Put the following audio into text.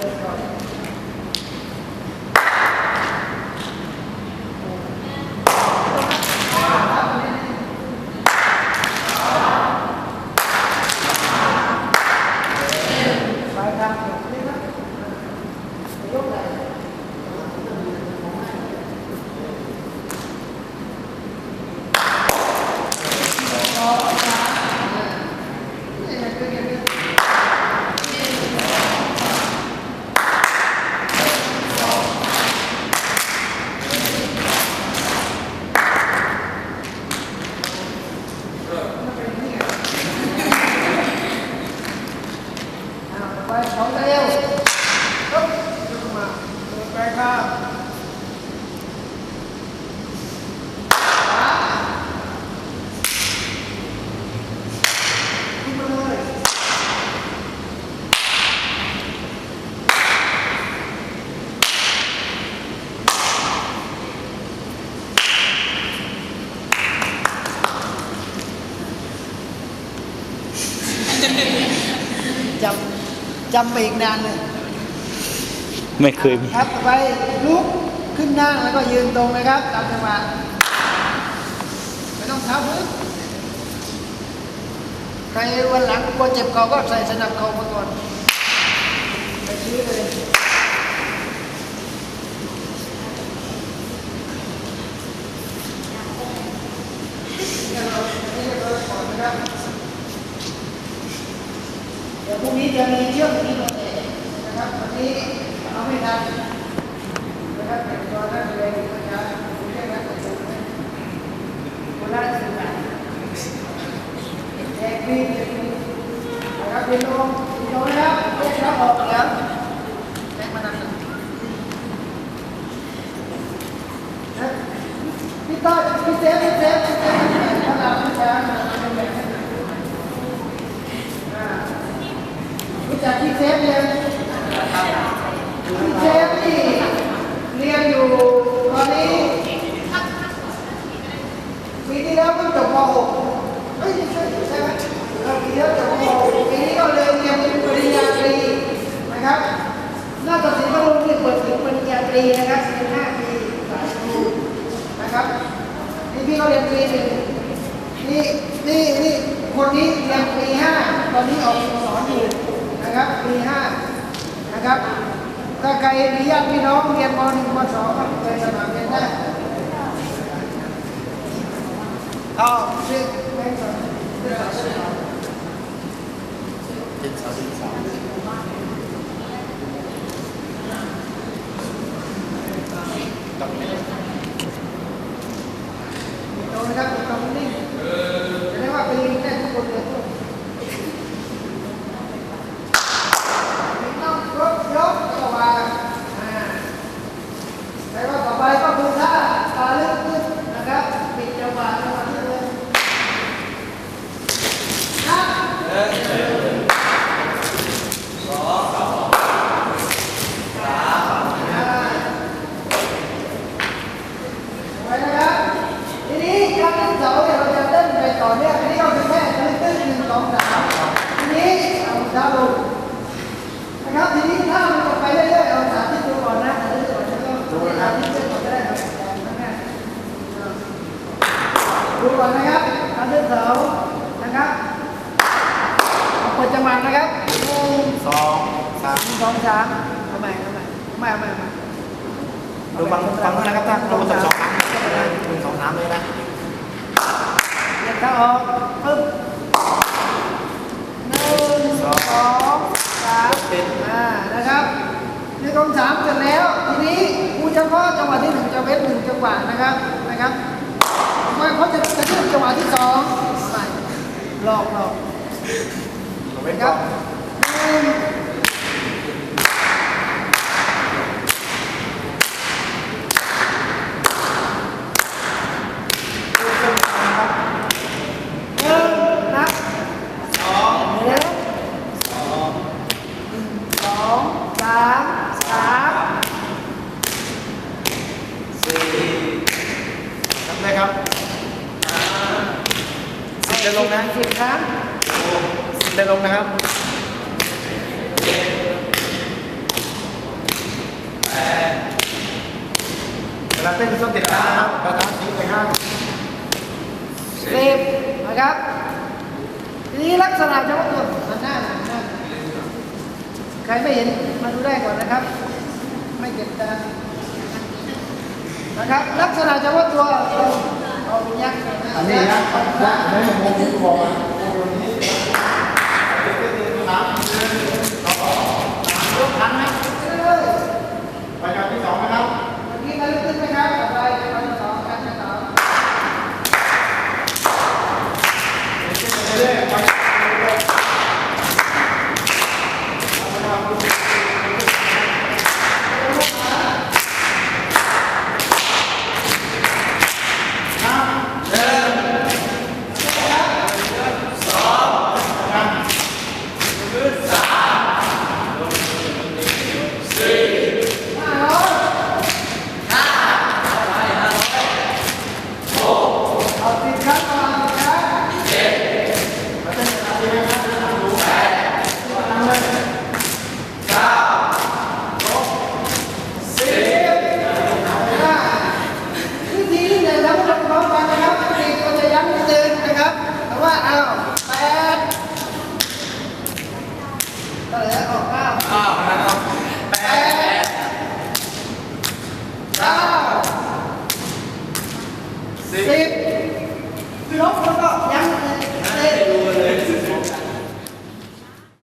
はい。 จำไปอีกนานเลย ไม่เคยมี ครับต่อไปลุกขึ้นนั่งแล้วก็ยืนตรงนะครับตามจังหวะไม่ต้องเท้าพื้นใครวันหลังกลัวเจ็บเข่าก็ใส่สนับเข่ามาก่อนไปชี้เลยเนี่ยเราไม่ได้เราก่อนนะครับเดี๋ยว พรุ่งนี้จะมีเชือกที่เราเตะนะครับวันนี้เอาไม่ทันนะครับแต่ตอนนั้นเรียนอยู่อาจารย์ผมเรียกนักเรียนนะคนละสิบบาทแจกฟรีแจกฟรีนะครับเรียนลงเรียนลงนะครับเรียนรับออกแล้วแจกมานั่นนะนะพี่ต้อยพี่เซฟพี่เซฟพี่เซฟถ้าเราพี่ช้างเป็นแบบนี้อ่ารู้จักพี่เซฟยัง พี่เชฟนี่เรียนอยู่ตอนนี้ปีที่แล้วเพิ่งจบม .6 เฮ้ยใช่ใช่ไหมเออปีที่แล้วจบม .6 ปีนี้ก็เลยเรียนป็นปริญญาตรีนะครับน่าจะสินพัทลุงนี่เปิดถึงปริญญาตรีนะครับ15ปีสายครูนะครับนี่พี่เขาเรียนปีหนึ่งนี่นี่นี่คนนี้เรียนปีห้าตอนนี้ออกสอนอยู่นะครับปีห้านะครับถ้าใครมีญาติพี่น้องเรียนม .1 ม .2 ก็เคยสมัครเรียนได้ เอาชื่อแม่ก่อนชื่อสาวชื่อสาว เป็นสาวเป็นสาวต้องไม่ได้ โดนนะครับตรงนี้จะได้ว่าเป็นลิงได้ทุกคนเลยต้องยกยกตัวมาอ่าแต่ว่าต่อไปก็คือถ้าตาลึกขึ้นนะครับปิดจังหวะจังหวะนี้เลยนะไว้นะครับทีนี้การเล่นเสาเนี่ยเราจะเล่นไปต่อเนื่องอันนี้ก็คือแค่จะเล่นตึ้งหนึ่งสองสามทีนี้ เอาเท้าลงนะครับทีนี้ถ้ามันไปเรื่อยๆเอาสาธิตดูก่อนนะสาธิตก่อนแล้วก็สาธิตเรื่อยๆก่อนก็ได้ครับข้างหน้าดูก่อนนะครับการเล่นเสานะครับเอาเปิดจังหวะนะครับหนึ่งสองสามสองสามทำไมทำไมไม่ไม่ไม่ดูฟังฟังด้วยนะครับท่านเราสองสองครั้งหนึ่งสองสามเลยนะเรียกเขาออกปึ๊บหนึ่ง สองสามอ่านะครับในกองสามเสร็จแล้ว ทีนี้ครูเฉพาะจังหวะที่หนึ่งจะเว้นหนึ่งจังหวะนะครับนะครับไม่เขาจะจะเลื่อนจังหวะที่สองไม่หลอกหลอกนะครับหนึ่งหนึ่งนับสองหนึ่งสองสองสาม สามสี่ทำได้ครับสิบเดินลงนะสิบครั้งสิบเดินลงนะครับเวลาเต้นต้องติดตามนะครับกระทำชี้ไปข้างสิบนะครับทีนี้ลักษณะเฉพาะตัวหันหน้าหันหน้าใครไม่เห็น มาดูได้ก่อนนะครับ ไม่เก็บตานะครับ ลักษณะเฉพาะตัวเอาเอายักษ์อันนี้นะนะไม่มองที่บอกมา